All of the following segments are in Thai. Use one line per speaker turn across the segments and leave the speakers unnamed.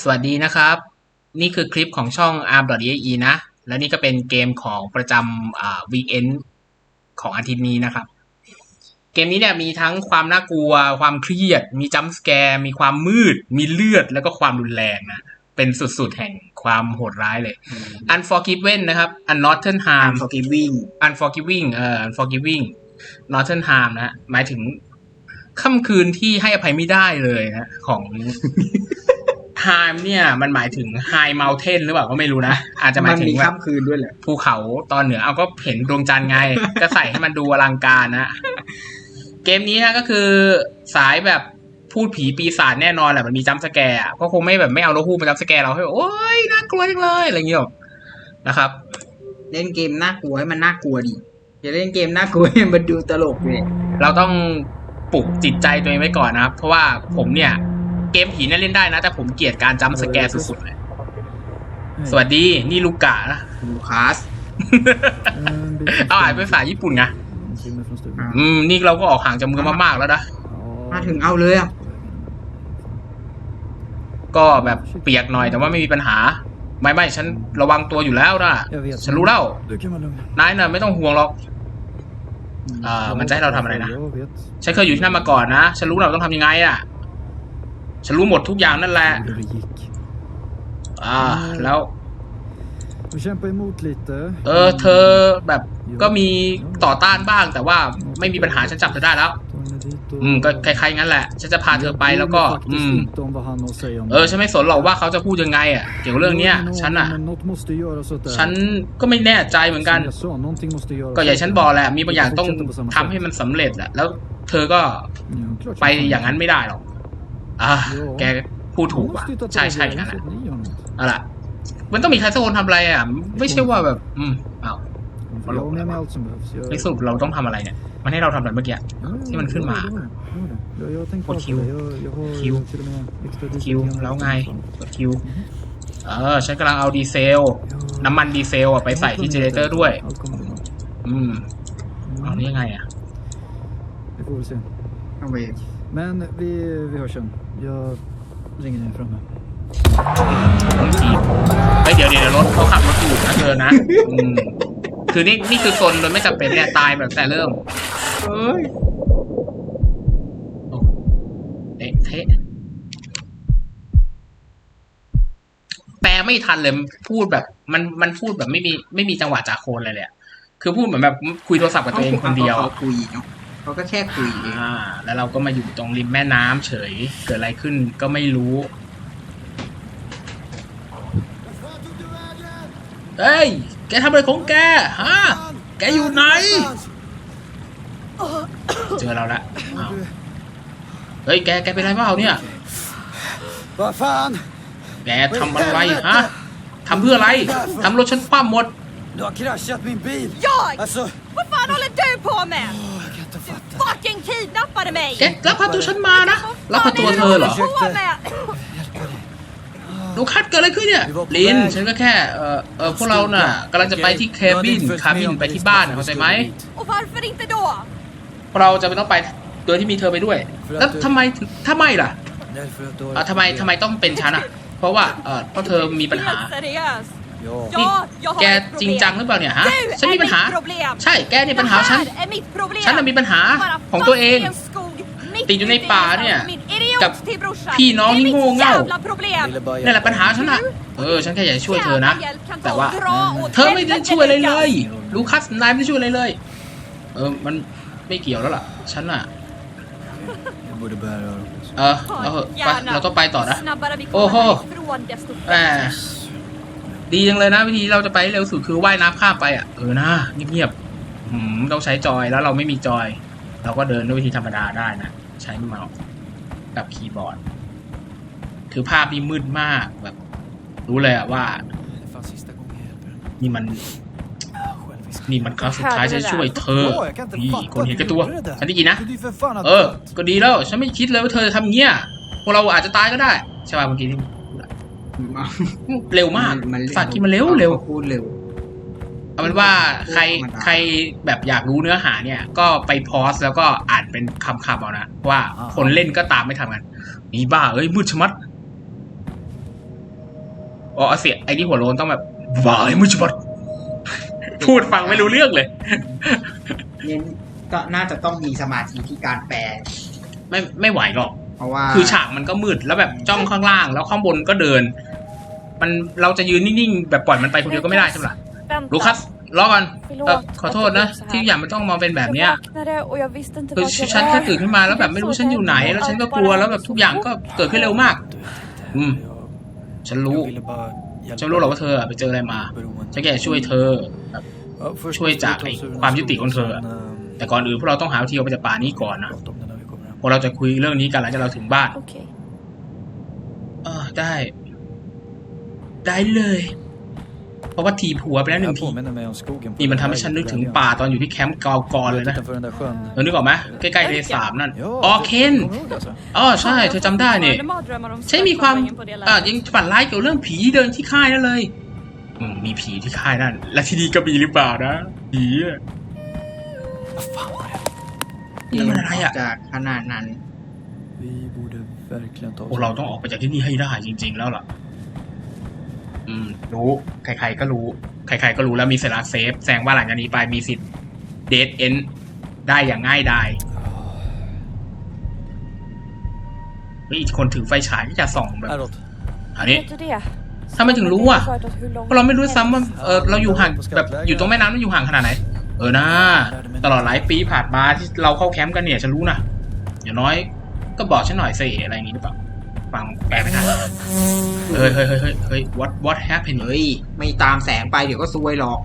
สวัสดีนะครับ นี่คือคลิปของช่อง arm.exe นะ และนี่ก็เป็นเกมของประจำอ่า weekend ของอาทิตย์นี้นะครับ เกมนี้เนี่ยมีทั้งความน่ากลัว ความเครียด มีจัมป์สแกร์มีความมืด มีเลือดแล้วก็ความรุนแรงนะ เป็นสุดๆ แห่งความโหดร้ายเลย Unforgiven นะครับ Unnorthern
อาร์
Harm
มฟอร์กิฟวิ่ง
Unforgiving เอ่อ Unforgiving Northern Harm นะฮะหมายถึงค่ำคืนที่ให้อภัยไม่ได้เลยนะ ของ Harm เนี่ยมันหมายถึง High Mountain หรือเปล่าก็ไม่รู้นะ อาจจะหมายถึ
มี
งแบบ
ค่ำคืนด้วยแหละ
ภูเขาตอนเหนือเอาก็เห็นดวงจันทร์ไง ก็ใส่ให้มันดูอลังการนะ เกมนี้นะก็คือสายแบบพูดผีปีศาจแน่นอนแหละมันมีจัมป์สแกร์อะก็คงไม่แบบไม่เอาโลฮูมาจัมป์สแกร์เราให้แบบโอ๊ยน่ากลัวจังเลยอะไรอย่างเงี้ยหรอกนะครับ
เล่นเกมน่ากลัวให้มันน่ากลัวดิอย่าเล่นเกมน่ากลัวให้มันดูตลกเลย
เราต้องปลุกจิตใจตัวเองไว้ก่อนนะครับ เพราะว่าผมเนี่ย เกมผีเนี่ยเล่นได้นะ แต่ผมเกลียดการจัมป์สแกร์สุดๆเลย สวัสดี นี่ลูกกะนะ
ลูคัส
เอาอ่านเป็นภาษาญี่ปุ่นไง
อ่า
อืม นี่เราก็ออกห่างจากเมืองมากๆแล้วนะ
มาถึงเอาเลยอะ
ก็แบบเปียกหน่อยแต่ว่าไม่มีปัญหา ไม่ไม่ฉันระวังตัวอยู่แล้วนะฉันรู้แล้วนายน่ะไม่ต้องห่วงหรอกเอ่อมันจะให้เราทำอะไรนะฉันเคยอยู่ที่นั่นมาก่อนนะ ฉันรู้เราต้องทำยังไงอะ ฉันรู้หมดทุกอย่างนั่นแหละอ่า แล้วเออ เธอแบบก็มีต่อต้านบ้าง แต่ว่าไม่มีปัญหาฉันจับเธอได้แล้วอืม ก็คล้ายๆงั้นแหละ ฉันจะพาเธอไปแล้วก็ อืมเออฉันไม่สนหรอกว่าเขาจะพูดยังไงอะ เกี่ยวกับเรื่องเนี้ยฉันอะฉันก็ไม่แน่ใจเหมือนกันก็อย่างฉันบอกแหละ มีบางอย่างต้องทำให้มันสำเร็จแหละแล้วเธอก็ไปอย่างนั้นไม่ได้หรอก อ่าแกพูดถูกว่ะใช่ใช่นั่นแหละเอาล่ะมันต้องมีใครสักคนทำอะไรอะ ไม่ใช่ว่าแบบ อืมอ้าวในสรุปเราต้องทำอะไรเนี่ยมันให้เราทำอะไรเมื่อกี้ที่มันขึ้นมากดคิวคิวคิวแล้วไงกดคิวเออฉันกำลังเอาดีเซล น้ำมันดีเซลอะไปใส่ที่เจเนเรเตอร์ด้วย อืมเอานี่ยังไงอะ
เอาเว
Men vi, vi hörs sen. Jag ringer dig framme.
ต้องทีบเฮ้ยเดี๋ยวเดี๋ยวรถเขาขับรถอู่นะเธอนะอืมคือนี่นี่คือโซนโดยไม่จำเป็นเนี่ยตายแบบแต่เริ่ม
เอ้ย
โอ้เอ๊ะเทะแปลไม่ทันเลยพูดแบบ มันมันพูดแบบไม่มีไม่มีจังหวะจากโคนเลยเลยอะคือพูดเหมือนแบบคุยโทรศัพท์กับตัวเองคนเดียว
เขาคุยเนาะ เขาก็แค่คุยเอง
อ่า แล้วเราก็มาอยู่ตรงริมแม่น้ำเฉย เกิดอะไรขึ้นก็ไม่รู้เฮ้ย แกทำอะไรของแก ฮะ แกอยู่ไหน เจอเราละอ้าวเฮ้ย แก แกเป็นไรเปล่าเนี่ย
Vad fan!
แกทำอะไร ฮะทำเพื่ออะไรทำรถฉันคว่ำหมด
Du har kraschat min bil!
Jag?
Alltså,
Vad fan håller du på med? Fucking kidnappade mig!
แกลักพาตัวฉันมานะ ลักพาตัวเธอเหรอ
Vad fan är det du håller på med?
หนูคัดเกิดอะไรขึ้นเนี่ย ลิน ฉันก็แค่ เออเออพวกเราน่ะกำลังจะไปที่แคบิน คาบินไปที่บ้านเข้าใจไหม
Och varför inte då?
เราจะไม่ต้องไปโดยที่มีเธอไปด้วย แล้วทำไมถึงถ้าไม่ล่ะ
Därför att du
อะทำไมทำไมต้องเป็นฉันอะ เพราะว่า เออเพราะเธอมีปัญหา
Helt seriös?
Ja.
Ja, jag
แก
har ett
จริง
problem.
จังหรือเปล่าเนี่ยฮะ
Du
ฉันมี
är
ปัญหา
mitt problem.
ใช่ แกนี่ปัญหา
Det
ฉัน
här är mitt problem.
ฉันน่ะมีปัญหา
Bara
ของตัวเอง
fast i en skog, mitt
ติดอยู่ใน
ute
ป่า
ingenstans
เนี่ย
med min idiot
กับ
till brorsan.
พี่น้อง
Det är
ที่
mitt
โง่เง่า
jävla problem.
Ville bara
นั่นแหละ
hjälpa
ปัญหาฉันอะเออ ฉันแค่อยากจะช่วยเธอนะ
Jävla hjälp kan
แต่
ta
ว่า
och dra åt
เธอไม่ได้
helvete,
ช่วยอะไรเลย
Lukas.
ลูคัสนายไม่ได้ช่วยอะไรเลย เออ มันไม่เกี่ยวแล้วล่ะ ฉันอะ
Jag borde bära öronen.
เออเอาเถอะไปเราต้องไปต่อนะ
Ju snabbare vi
Åhå.
kommer härifrån desto
แหม ดีจังเลยนะ วิธีเราจะไปเร็วสุดคือว่ายน้ำข้ามไปอะเออนะเงียบๆหืมต้องใช้จอยแล้วเราไม่มีจอย เราก็เดินด้วยวิธีธรรมดาได้นะ ใช้เมาส์กับคีย์บอร์ด คือภาพนี่มืดมากแบบ รู้เลยอะว่า นี่มัน นี่มันครั้งสุดท้ายฉันช่วยเธอนี่คนเห็นแก่ตัวฉันได้ยินนะ เออ ก็ดีแล้ว ฉันไม่คิดเลยว่าเธอจะทำเงี้ยพวกเราอาจจะตายก็ได้ใช่ป่ะเมื่อกี้ที่ เร็วมาก
น
ฝากกินมาเร็วเร็ว
ขาพูดเร็ว
เอาเป็นว่าใครใครแบบอยากรู้เนื้อหาเนี่ย ก็ไปพอสแล้วก็อ่านเป็นคำๆเอานะว่าคนเล่นก็ตามไม่ทันกันนี่บ้าเอ้ยมืดชะมัดอ๋อเสียไอ้ที่หัวโลนต้องแบบวายมุจบัดพูดฟังไม่รู้เรื่องเลย
เน้นก็น่าจะต้องมีสมาธิที่การแปล
ไม่ไม่ไหวหรอก
เพราะว่า
คือฉากมันก็มืดแล้วแบบจ้องข้างล่าง แล้วข้างบนก็เดิน มันเราจะยืนนิ่งๆแบบปล่อยมันไปคนเดียวก็ไม่ได้ใช่ไหมล่ะ
Vänta.
ลูคัสรอก่อน
Förlåt
เออขอโทษนะ
att det blev så här.
ที่อย่างมันต้องมาเป็นแบบเนี้ย
Jag vaknade och jag visste inte
คือ
vart jag
ฉันแค่
var.
ตื่นขึ้นมาแล้วแบบไม่รู้ฉันอยู่ไหน แล้วฉันก็กลัวแล้วแบบทุกอย่างก็เกิดขึ้นเร็วมาก อืม ฉันรู้ฉันรู้หรอกว่าเธออะไปเจออะไรมาฉันแค่ช่วยเธอแบบช่วยจากไอ้ความยุติของเธออะแต่ก่อนอื่นพวกเราต้องหาวิธีออกไปจากป่านี้ก่อนนะพ วกเราจะคุยเรื่องนี้กันหลังจากเราถึงบ้าน
Okej.
เออได้ ได้เลย เพราะว่าทีผัวไปแล้วหนึ่ง
Jag
ที
påminner mig om skogen på
นี่มัน
vägen
ทำให้ฉันนึกถึง
till
ป่า
helgen.
ตอนอยู่ที่แคมป์กาวกรเลยนะ
Utanför den där sjön.
เออนึกออกไหมใกล้ๆเลสามนั่น
Ja,
อ๋อเคน
kommer du ihåg alltså?
อ๋อใช่ เธอจำได้นี่
Fortfarande mardrömmar om
ใช่มีความ
spökvandringen på det
อ่า
lägret.
ยังฝันร้ายเกี่ยวเรื่องผีเดินที่ค่ายนั่นเลยอืมมีผีที่ค่ายนั่น และที่นี่ก็มีหรือเปล่านะผี นี่มันอะไรอะ
จากขนาดนั้น
Vi borde verkligen ta
พวกเราต้องออกไปจากที่นี่ให้ได้จริง ๆ แล้วล่ะ อืม รู้ ใครๆก็รู้ ใครๆก็รู้แล้วมีเซราเซฟแสดงว่าหลังจากนี้ไปมีสิทธิ์เดทเอนได้อย่างง่ายดายเฮ้ยอีกคนถือไฟฉายที่จะส่องแบบ
Häråt.
อันนี้
Vet du det?
ทำไมถึงรู้อะ
Sköt oss hur långt
เพราะเราไม่รู้ซ้ำว่าเออเราอยู่ห่างแบบอยู่ตรงแม่น้ำมันอยู่ห่างขนาดไหน เออนะตลอดหลายปีผ่านมาที่เราเข้าแคมป์กันเนี่ยฉันรู้นะอย่างน้อยก็บอกฉันหน่อยสิอะไรอย่างงี้หรือเปล่าฟังแปลไม่ทันเฮ้ยเฮ้ยเฮ้ยเฮ้ยเฮ้ย what what happened
เฮ้ยไม่ตามแสงไปเดี๋ยวก็ซวยหรอก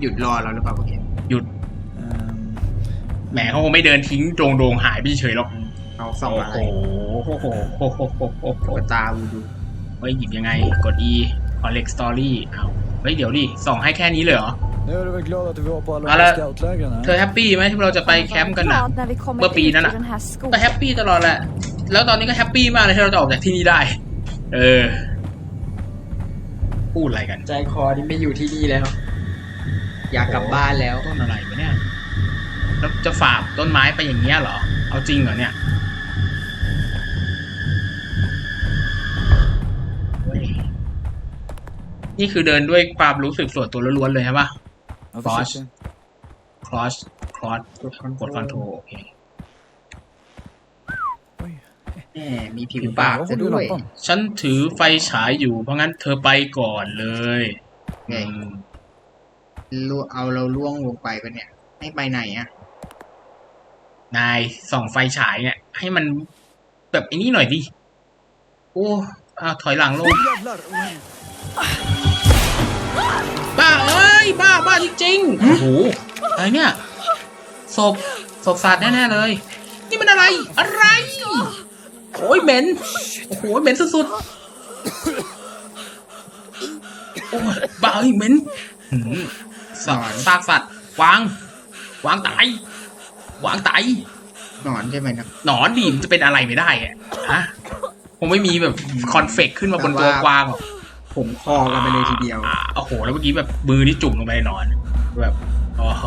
หยุดรอเราหรือเปล่าพวกเนี้ย
หยุด
Ehm,
แหมเขาคงไม่เดินทิ้งโดงโดงหายไปเฉยหรอก
เอาส่อง
โอ้
อะไร
โหโอ้โหโอ้โหโอ้โหโอ้โห
ตุ๊กตาวูดู
เฮ้ยหยิบยังไง กด E collect story เอาเฮ้ยเดี๋ยวดิส่องให้แค่นี้เลยเหรอ
Nu är du väl glad att vi var på alla
Alla-
de här scoutlägren?
เธอแฮปปี้ไหมที่เราจะไปแคมป์กันนะ
Glad när vi kommer
Vad
ut
blir den
ur
då?
den här
ก็แฮ
skogen.
ปปี้ตลอดแหละ แล้วตอนนี้ก็แฮปปี้มากเลยที่เราจะออกจากที่นี่ได้ เออ พูดอะไรกัน
ใจคอที่ไม่อยู่ที่นี่แล้ว อยากกลับบ้านแล้ว
ต้นอะไรวะเนี่ย แล้วจะฝากต้นไม้ไปอย่างเงี้ยเหรอ เอาจริงเหรอเนี่ย นี่คือเดินด้วยความรู้สึกส่วนตัวล้วนๆเลยใช่ปะ
Ja,
Boss.
försöker.
cross cross
กดคอน
กดคอนโทรโอเค
Oj.
แหมมีผิวปาก
Vad
ซะ
har du
ด้วย
lampan?
ฉันถือไฟฉายอยู่เพราะงั้นเธอไปก่อนเลย
ไง
อืม
ล่วเอาเราล่วงลงไปปะเนี่ย ให้ไปไหนอะ
นายส่องไฟฉายเนี่ย ให้มันแบบไอ้นี้หน่อยดิ โอ้อ้าวถอยหลังลง
Jävlar! Oj.
บ้าเอ้ยบ้าบ้าจริงๆโอ้โหอะไรเนี่ยศพศพสัตว์แน่ๆเลย นี่มันอะไรอะไรโอ้ยเหม็นโอ้โหเหม็นสุดๆโอ้ยบ้าเอ้ยเหม็นหืมซากซากสัตว์วาง วางตายวางตาย
หนอนใช่ไหมนะ
หนอนดิมนจะเป็นอะไรไม่ได้อะฮะคงไม่มีแบบคอนเฟกขึ้นมาบนตัวกวางหรอก
ผมคอกันไปเลยทีเดียว
อ่าโอ้โห แล้วเมื่อกี้แบบมือนี่จุ่มลงไปในหนอน แบบโอ้โห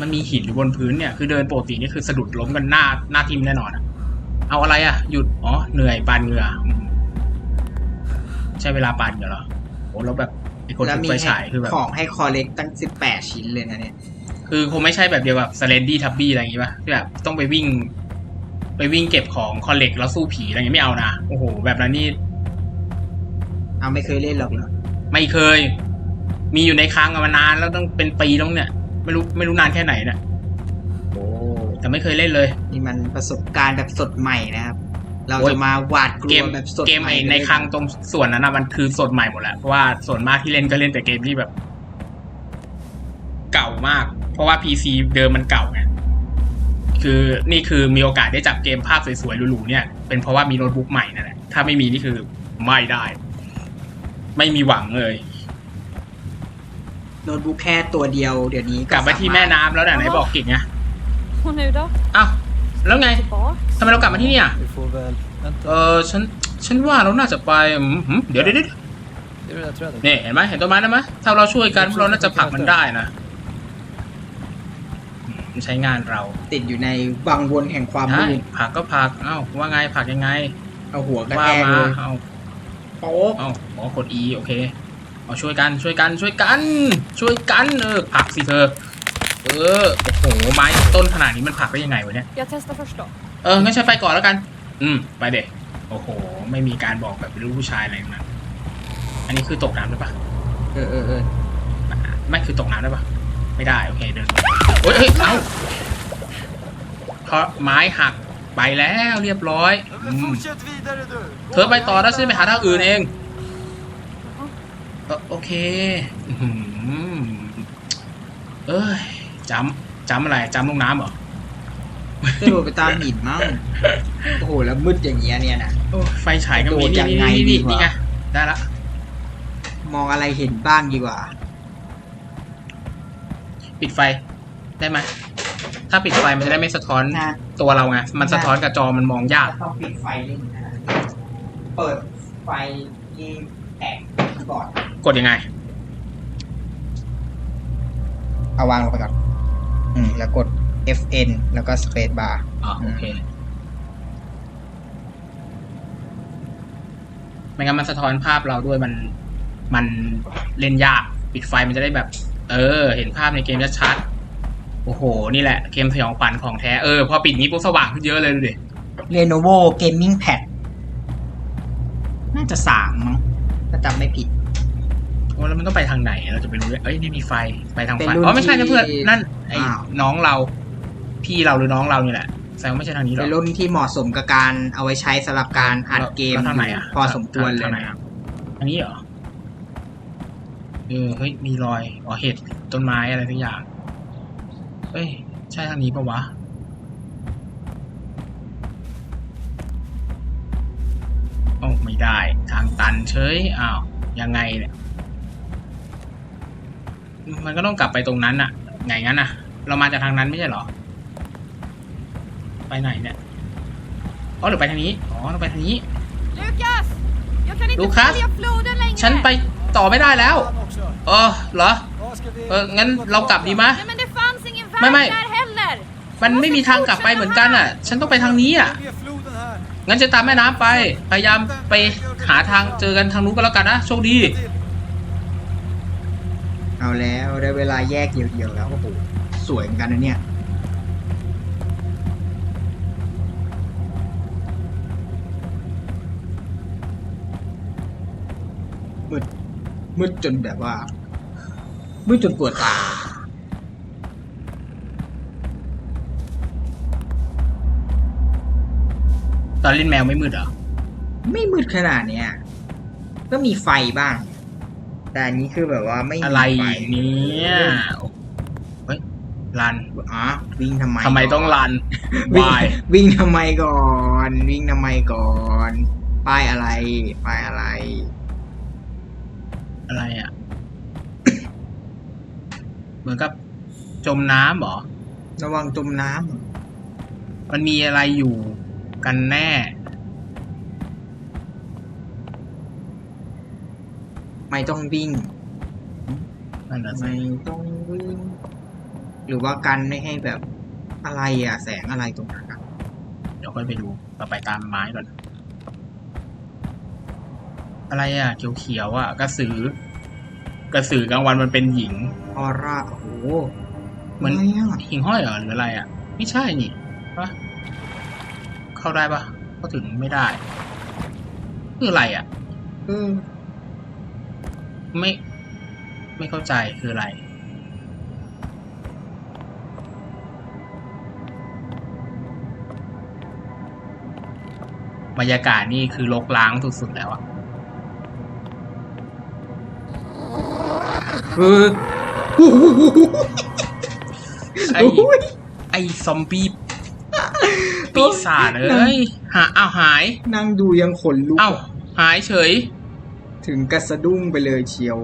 มันมีหินอยู่บนพื้นเนี่ย คือเดินปกตินี่คือสะดุดล้มกันหน้าหน้าทิมแน่นอนอะเอาอะไรอะ หยุด อ๋อ เหนื่อยปานเหงื่ออืมใช่เวลาปานเหงื่อเหรอโอ้แล้วแบบไอ้คน
แล้ว
ถือ
มี
ไฟฉายคือแบบ
ของให้คอเล็กตั้งสิบแปดชิ้นเลยนะเนี่ย
คือคงไม่ใช่แบบเดียวกับ s เลนดี้ทับบี้อะไรอย่างงี้ป่ะที่แบบต้องไปวิ่ง ไปวิ่งเก็บของคอลเลกแล้วสู้ผีอะไรอย่างงี้ไม่เอานะโอ้โห แบบนั้นนี่
เอาไม่เคยเล่นหรอกเหรอ
ไม่เคย มีอยู่ในครั้งมานานแล้วต้องเป็นปีต้องเนี่ย ไม่รู้ไม่รู้นานแค่ไหนเนี่ย
โอ้
แต่ไม่เคยเล่นเลย
นี่มันประสบการณ์แบบสดใหม่นะครับ เรา
โอ้ย
จะมาหวาดกลั
เก
ว
ม
แบบสด
เกม
ใหม่
ไอ้ในครั้งตรงส่วนนั้นนะมันคือสดใหม่หมดแหละเพราะว่าส่วนมากที่เล่นก็เล่นแต่เกมที่แบบ เก่ามาก เพราะว่า PC เดิมมันเก่าไงคือนี่คือมีโอกาสได้จับเกมภาพสวยๆหรูๆเนี่ย เป็นเพราะว่ามีโน้ตบุ๊กใหม่นั่นแหละถ้าไม่มีนี่คือไม่ได้ ไม่มีหวังเลย
โน้ตบุ๊กแค่ตัวเดียวเดี๋ยวนี้
กลับไปที่แม่น้ำแล้วเนี่ยไหนบอกกิ่งไง
Och nu då?
อ้าวแล้วไง
Tillbaks?
ทำไมเรากลับมาที่เนี่ย
Vi får väl... Vänta.
เออฉันฉันว่าเราน่าจะไปอืมหืมเดี๋ยวเดี๋ยวเดี๋ยว
Det är det där trädet.
นี่เห็นไหมเห็นต้นไม้นั้นไหมถ้าเราช่วยกันพวกเราน่าจะผลักมันได้นะอื มมันใช้งานเรา
ติดอยู่ในวังวนแห่งความ
ใช่
มืด
ผลักก็ผลักเอ้าว่าไงผลักยังไง
เอาหัวกระ
ว่า
แทก
มา
เลย
เอ้า
โป๊ะ
เอ้าอ๋อกด E โอเคเอาช่วยกันช่วยกันช่วยกัน ช่วยกันเออผลักสิเธอ เออโอ้โหไม้ต้นขนาดนี้มันผลักได้ยังไงวะเนี่ย
Jag testar först då.
เอองั้นใช้ไฟก่อนแล้วกัน อืม ไปเด็กโอ้โห ไม่มีการบอกแบบเป็นลูกผู้ชายอะไรทั้งนะอันนี้คือตกน้ำได้ปะ
เออเออเออ
ไม่คือตกน้ำได้ปะไม่ได้ โอเค เดินต่อ โอ้ยเอ้าเพราะไม้หักไปแล้วเรียบร้อยอืมเธอไปต่อแล้วฉันไปหาทางอื่นเองเออโอเคอื้อหือเอ้ยจำจำอะไรจำลงน้ำเหรอ
จะโดดไปตามหินมั้ง โอ้โห แล้วมืดอย่างเงี้ยเนี่ยนะ
โอ้ยไฟฉายก็มี
โดดยั
นี่
งไง
นี่
ดี
นี่
วะ
นี่ไงได้ละ
มองอะไรเห็นบ้างดีกว่า
ปิดไฟ ได้ไหมถ้าปิดไฟมันจะได้ไม่สะท้อน
นะ
ตัวเราไงมันสะท้อนกับจอมันมองยาก
ต้องปิดไฟเล่นนะเปิดไฟยิงแตกก่อน
กดยังไง
เอาวางลงไปก่อนอืม แล้วกด FN แล้วก็ Space Bar
อ๋อโอเค ไม่งั้นมันสะท้อนภาพเราด้วยมัน มันเล่นยาก ปิดไฟมันจะได้แบบ เออ เห็นภาพในเกมชัดๆ โอ้โห นี่แหละเกมสยองขวัญของแท้ เออ พอปิดนี้ปุ๊บสว่างขึ้นเยอะเลยดูดิ
Lenovo Gaming Pad น่าจะสามมั้งถ้าจำไม่ผิด
โอ้แล้วมันต้องไปทางไหน เราจะไปรู้ได้เอ้ย นี่มีไฟ ไปทาง
เป็น
ไฟ
รุ่น
อ๋อ ไม่ใช่นะเพื่อน
ที่
นั่น ไอ้
อ้าว
น้องเรา พี่เราหรือน้องเรานี่แหละแสดงว่าไม่ใช่ทางนี้หร
เป็
อนก
รุ่นที่เหมาะสมกับการเอาไว้ใช้สำหรับการอัดเกม
แล้วทางไหนอะ
พอสมควรเล
ทายงไหน
นะ
อะทางนี้เหรอ เออ เฮ้ย มีรอย อ๋อ เห็ด ต้นไม้อะไรทุกอย่าง เฮ้ย ใช่ทางนี้ปะวะ โอ้าไม่ได้ ทางตันเฉย อ้าว ยังไงเนี่ย มันก็ต้องกลับไปตรงนั้นอะไงงั้นอะเรามาจากทางนั้นไม่ใช่เหรอ ไปไหนเนี่ย อ๋อหรือไปทางนี้ อ๋อเราไปทางนี้
Lukas! Jag kan inte
Lukas?
följa floden längre!
ฉันไปต่อไม่ได้แล้ว
Fan också.
เออเหรอ
Vad ska vi...
เออ งั้นเรากลับดีไหม
Nej men det fanns ingen väg
Men, men-
där heller!
มันไม่มีทางกลับไปเหมือนกันอะ ฉันต้องไปทางนี้อะ
Det är floden här.
งั้นจะตามแม่น้ำไป พยายามไปหาทางเจอกันทางนู้นก็แล้วกันนะโชคดี
เอาแล้วได้เวลาแยกเดี่ยวๆแล้วโอ้โหสวยเหมือนกันนะเนี่ย มืดมืดจนแบบว่ามืดจนปวดตา
ตอนเล่นแมวไม่มืดเหรอ
ไม่มืดขนาดเนี้ย ก็มีไฟบ้าง แต่อันนี้คือแบบว่าไม่มี
อะไร
ไฟ
เนี่ยเฮ้ยรัน
อ๋อวิ่งทำไม
ทำไมต้อง
ก่น
รัน
วิ่ง
วาย
วิ่งทำไมก่อน วิ่งทำไมก่อน ป้ายอะไร ป้ายอะไร
อะไรอะ เหมือนกับจมน้ำเหรอ
ระวังจมน้
มันมีอะไรอยู่ กันแน่ำ
ไม่ต้องวิ่ง
นั่นน่ะสิ
ไม่ต้องวิ่ง หรือว่ากันไม่ให้แบบอะไรอะแสงอะไรตรงนั้นอะ
เดี๋ยวค่อยไปดูเราไปตามไม้ก่อน อะไรอะเขียวๆอะกระสือ กระสือกลางวันมันเป็นหญิง
ออร่าโอ้โห
เหมือน
อะไรอะ
หิ่งห้อยเหรอหรืออะไรอะไม่ใช่นี่ปะ เข้าได้ปะเข้าถึงไม่ได้ คืออะไรอะ
เออ
ไม่ ไม่เข้าใจคืออะไร บรรยากาศนี่คือลกล้างสุดๆแล้วอะ
เออ
ไอไอซอมบี้ ปีศาจเอ้ยหาอ้าวหาย
นั่งดูยังขนลุก
อ้าวหายเฉย
ถึงกระสะดุ้งไปเลยเชียว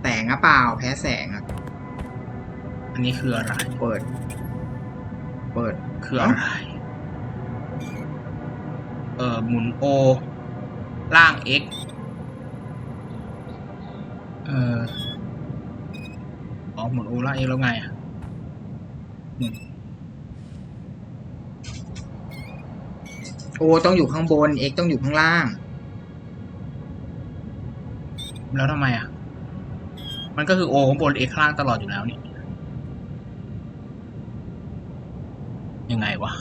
แสงอะเปล่า แพ้แสงอะ
อันนี้คืออะไร
เปิด เปิด
คืออะไร เออหมุนโอ ล่าง x เอออ๋อหมดโอล่าเองแล้วไงอะอืม
โอต้องอยู่ข้างบนเอกต้องอยู่ข้างล่าง
แล้วทำไมอะ มันก็คือโอข้างบนเอข้างล่างตลอดอยู่แล้วนี่ ยังไงวะ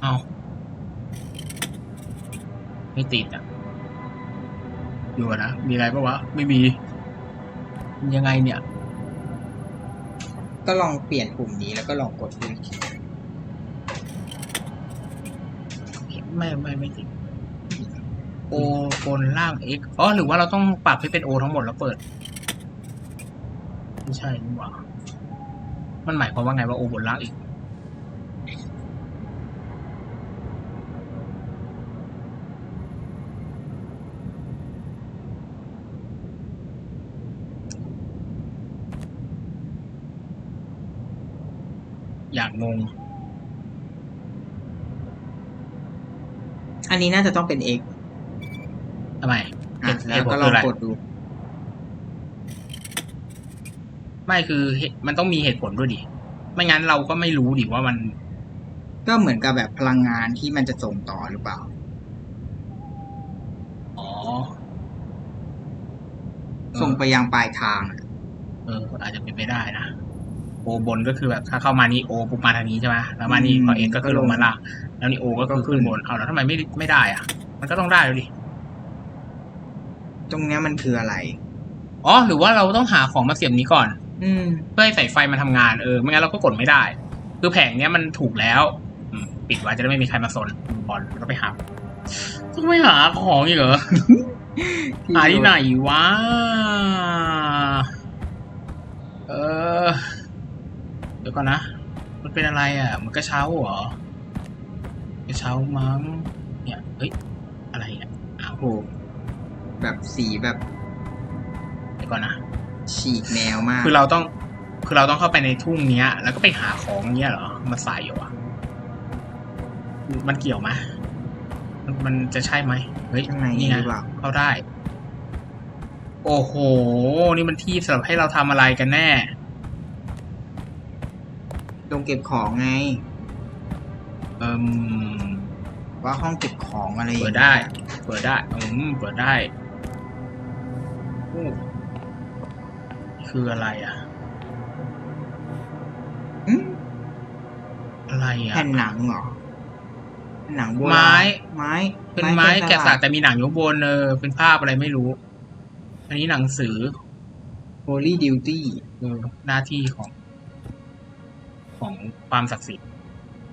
เอาไม่ติดอะ อยู่นะ มีอะไรปะวะ ไม่มี ยังไงเนี่ย
ก็ลองเปลี่ยนปุ่มนี้แล้วก็ลองกดดูอีกที
ไม่ไม่ไม่ติดโอบนล่าง x อ๋อหรือว่าเราต้องปรับให้เป็น o ทั้งหมดแล้วเปิด ไม่ใช่นี่หว่า มันหมายความว่าไงว่า o บนล่าง x อยากงง
อันนี้น่าจะต้องเป็น X
ทำไม
อะ
เห
แล้ว
ตุผ
ก็
ล
ล
คือองอะไร
กดดู
ไม่คือเหตุมันต้องมีเหตุผลด้วยดิ ไม่งั้นเราก็ไม่รู้ดิว่ามัน
ก็เหมือนกับแบบพลังงานที่มันจะส่งต่อหรือเปล่า
อ๋อ
ส่งไปยังปลายทางอะ
เอออาจจะเป็นไปได้นะ โอบนก็คือแบบถ้าเข้ามานี่โอปุ๊บมาทางนี้ใช่ไหมแล้วมานี่พอเอ็นก็คือลงมาล่างแล้วนี่โอก็คือขึ้นบนเอาแล้วทำไมไม่ไม่ได้อะ มันก็ต้องได้เลยดิ
ตรงเนี้ยมันคืออะไร
อ๋อหรือว่าเราต้องหาของมาเสียบนี้ก่อน
อืม
เพื่อให้สายไฟมันทำงานเออไม่งั้นเราก็กดไม่ได้ คือแผงเนี้ยมันถูกแล้วอืมปิดไว้จะได้ไม่มีใครมาสนบอลก็ไปหาต้องไปหาของอีกเหรอหาที่ไหนวะเออเดี๋ยวก่อนนะ มันเป็นอะไรอะ มันกระเช้าเหรอ กระเช้ามั้ง เนี่ย เฮ้ย อะไรอะอ้าว
โอ้โห แบบสีแบบ
เดี๋ยวก่อนนะ
ฉีกแนวมาก
คือเราต้อง คือเราต้องเข้าไปในทุ่งเนี้ย แล้วก็ไปหาของเนี้ยเหรอ มาใส่เหรอวะมันเกี่ยวไหมมันมันจะใช่ไหมเฮ้ย
ข้างใน
นี่ไง
หรือเปล่า
เข้าได้ โอ้โห นี่มันที่สำหรับให้เราทำอะไรกันแน่
ตรง เก็บของไง
เอิม
ว่าห้องเก็บของอะไรอย่าง
เปิ
งี้
ดได้ เปิดได้อืมเปิดได้โอ้คืออะไรอะ
อืม
อะไรอะ
แผ่นหนังเหรอแผ่นหนังโบราณ
ไม้
ไม้
เป็นไม้แกะสลัก
แต่
แต่มีหนังอยู่ข้างบนเออ เป็นภาพอะไรไม่รู้ อันนี้หนังสือ
โ Holy Duty
เออหน้าที่ของ ของความศักดิ์สิทธิ์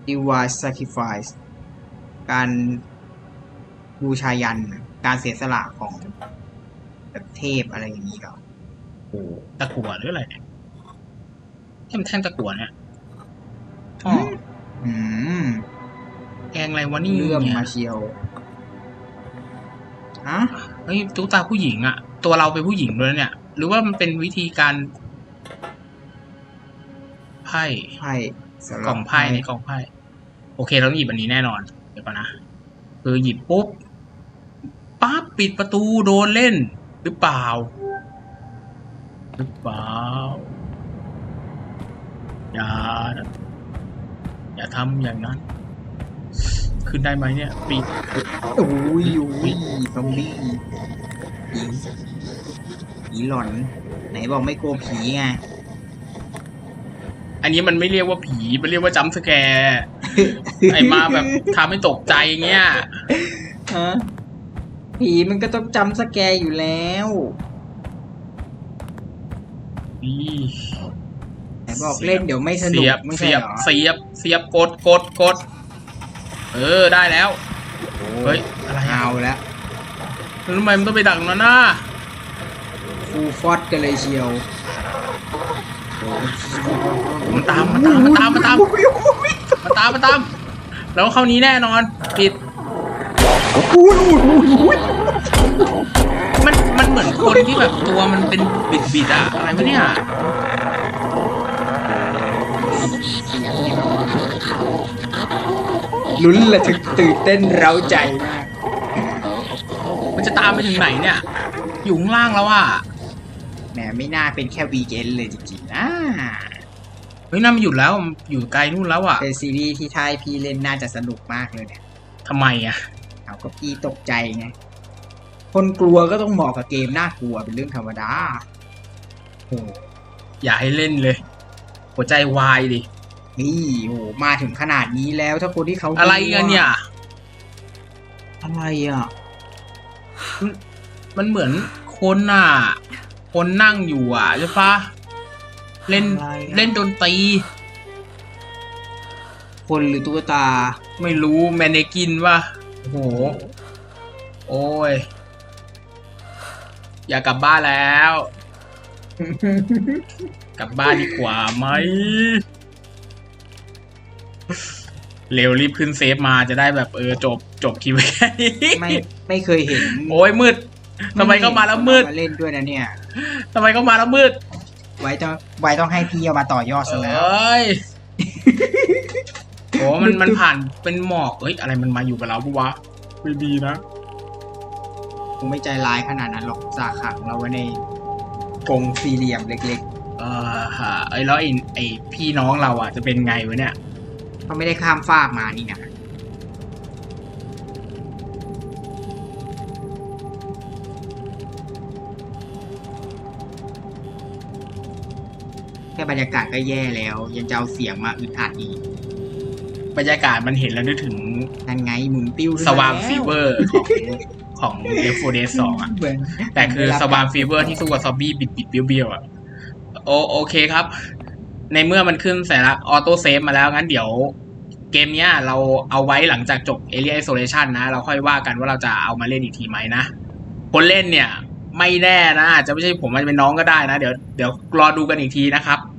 Divine Sacrifice การบูชายัน การเสียสละของแบบเทพอะไรอย่างนี้เหรอ
โอ้ตะกั่วหรืออะไรเนี่ยแท่งแท่งตะกั่วเนี่ยอ๋อ
อืม
แกงอะไรวะนี่
เลื่อม
เนี่ย
มาเชียวฮะ
เฮ้ยตุ๊กตาผู้หญิงอะตัวเราเป็นผู้หญิงด้วยเนี่ย หรือว่ามันเป็นวิธีการ ไพ่
ไพ่สำหรับ
กล่องไพ่ในกล่องไพ่โอเค เราต้องหยิบอันนี้แน่นอน เดี๋ยวก่อนนะคือหยิบปุ๊บปั๊บปิดประตูโดนเล่น หรือเปล่า หรือเปล่า อย่านะอย่าทำอย่างนั้น ขึ้นได้ไหมเนี่ยปิด
โอ้ยโอ้ยซอมบี้ผีผีหลอน ไหนบอกไม่กลัวผีไง
อันนี้มันไม่เรียกว่าผี มันเรียกว่าจัมป์สแกร์ไอมาแบบทำให้ตกใจเงี้ย
ฮะผีมันก็ต้องจำสแกร์อยู่แล้ว
อี
ไหนบอกเล่นเดี๋ยวไม่สนุ
เสี
ก
ยบ
ไม่ใช่
เสียบ
เหรอ
เสียบเสียบกดกดกด เออได้แล้ว เฮ้ยอะไรอะ
เอาแล้ว
แล้วทำไมมันต้องไปดักมันน่ะ
ฟูลฟอดกันเลยเชียว
มันตามมันตามมันตามมันตามมันตามมันตามแล้วเข้านี้แน่นอนปิดมันมันเหมือนคนที่แบบตัวมันเป็นบิดบิดๆอะอะไรวะเนี่ย
ลุ้นระทึกตื่นเต้นเร้าใจมาก
มันจะตามไปถึงไหนเนี่ย อยู่ข้างล่างแล้วอะ
แหมไม่น่าเป็นแค่วีเ n นเลยจริงๆนะ
เฮ้ยนั่นมันหยุดแล้วอยู่ไกลนู่นแล้วอะ
เป็นซีรีส์ที่ถ้าให้พี่เล่นน่าจะสนุกมากเลยเนี่ย
ทำไมอะ
เอาก็พี่ตกใจไงคนกลัวก็ต้องเหมาะกับเกมน่ากลัวเป็นเรื่องธรรมดา
โอ้อย่าให้เล่นเลย หัวใจวายดิ
นี่โหมาถึงขนาดนี้แล้วถ้าคนที่เขา
อะไรกันเนี่ย
อะไรอะ
มันเหมือนคนน่ะ คนนั่งอยู่อะใช่ปะ เล่น
อะไรอะ
เล่นดนตรี
คนหรือตุ๊กตา
ไม่รู้แมนเนกินว่าโอ้โห โอ้ย อยากกลับบ้านแล้ว กลับบ้านดีกว่าไหมเร็วรีบขึ้นเซฟมาจะได้แบบเออจบจบคลิปไว้แค่นี้
ไม่ไม่เคยเห็น
โอ้ยมืดทำไมเข้ามาแล้วมืด
มาเล่นด้วยนะเนี่ย
ทำไมเข้ามาแล้วมืด
ไว้ต้องไว้ต้องให้พี่เอามาต่อยอดซะแล้ว
เอ้ยโอ้มันมันผ่านเป็นหมอกเอ้ยอะไรมันมาอยู่กับเราปะวะไม่ดีนะ
คงไม่ใจร้ายขนาดนั้นหรอกสาขังเราไว้ในกรงสี่เหลี่ยมเล็ก
เออฮะไอ้แล้วไอ้ไอ้พี่น้องเราอะจะเป็นไงวะเนี่ย
ๆ เขาไม่ได้ข้ามฟากมานี่นะ ค่บรรยากาศก็แย่แล้ว ยังจะเอาเสียงมาอึดอัดอีก
บรรยากาศมันเห็นแล้วนึกถึง
นั่นไงหมุนติ้วขึ้น
สวาม
แล้
ฟีเวอร์ของของเอฟโฟเดสองอะ
เหมือน
แต่คือสวามฟีเวอร์ที่สู้กับซอมบี้บิดบิดเบี้ยวเบี้ยวๆอะโอโอเคครับ ในเมื่อมันขึ้นสัญลักษณ์ออโต้เซฟมาแล้ว งั้นเดี๋ยวเกมเนี้ยเราเอาไว้หลังจากจบ Area Isolation นะ เราค่อยว่ากันว่าเราจะเอามาเล่นอีกทีไหมนะ คนเล่นเนี่ย ไม่แน่นะอาจจะไม่ใช่ผมอาจจะเป็นน้องก็ได้นะ เดี๋ยวเดี๋ยวรอดูกันอีกทีนะครับ
นี่นี่นะ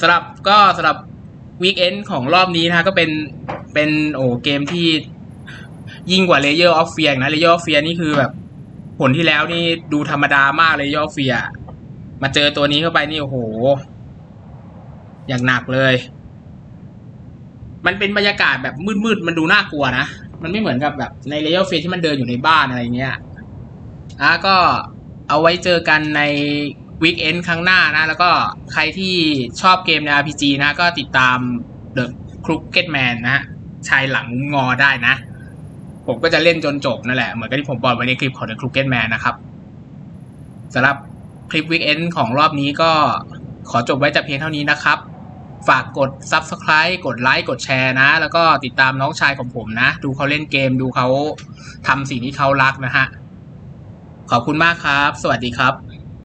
สำหรับก็สำหรับวีคเอนของรอบนี้นะก็เป็นเป็นโอ้เกมที่ยิ่งกว่า Layer of Fear อีกนะ Layer of Fear นี่คือแบบ ผลที่แล้วนี่ดูธรรมดามากเลเย Layer of Fear มาเจอตัวนี้เข้าไปนี่โอ้โห อย่างหนักเลย มันเป็นบรรยากาศแบบมืดๆมันดูน่ากลัวนะ มันไม่เหมือนกับแบบใน Layer of Fear ที่มันเดินอยู่ในบ้านอะไรเงี้ยอะก็เอาไว้เจอกันใน วีคเอนครั้งหน้านะ แล้วก็ใครที่ชอบเกมใน RPG นะ ก็ติดตาม The Crooked Man นะฮะชายหลังงอได้นะ ผมก็จะเล่นจนจบนั่นแหละ เหมือนกับที่ผมบอกไว้ในคลิปของ The Crooked Man นะครับสำหรับคลิปวีคเอนของรอบนี้ก็ขอจบไว้แต่เพียงเท่านี้นะครับ ฝากกด Subscribe กดไลค์กดแชร์นะ แล้วก็ติดตามน้องชายของผมนะ ดูเขาเล่นเกมดูเขาทำสิ่งที่เขารักนะฮะขอบคุณมากครับ สวัสดีครับ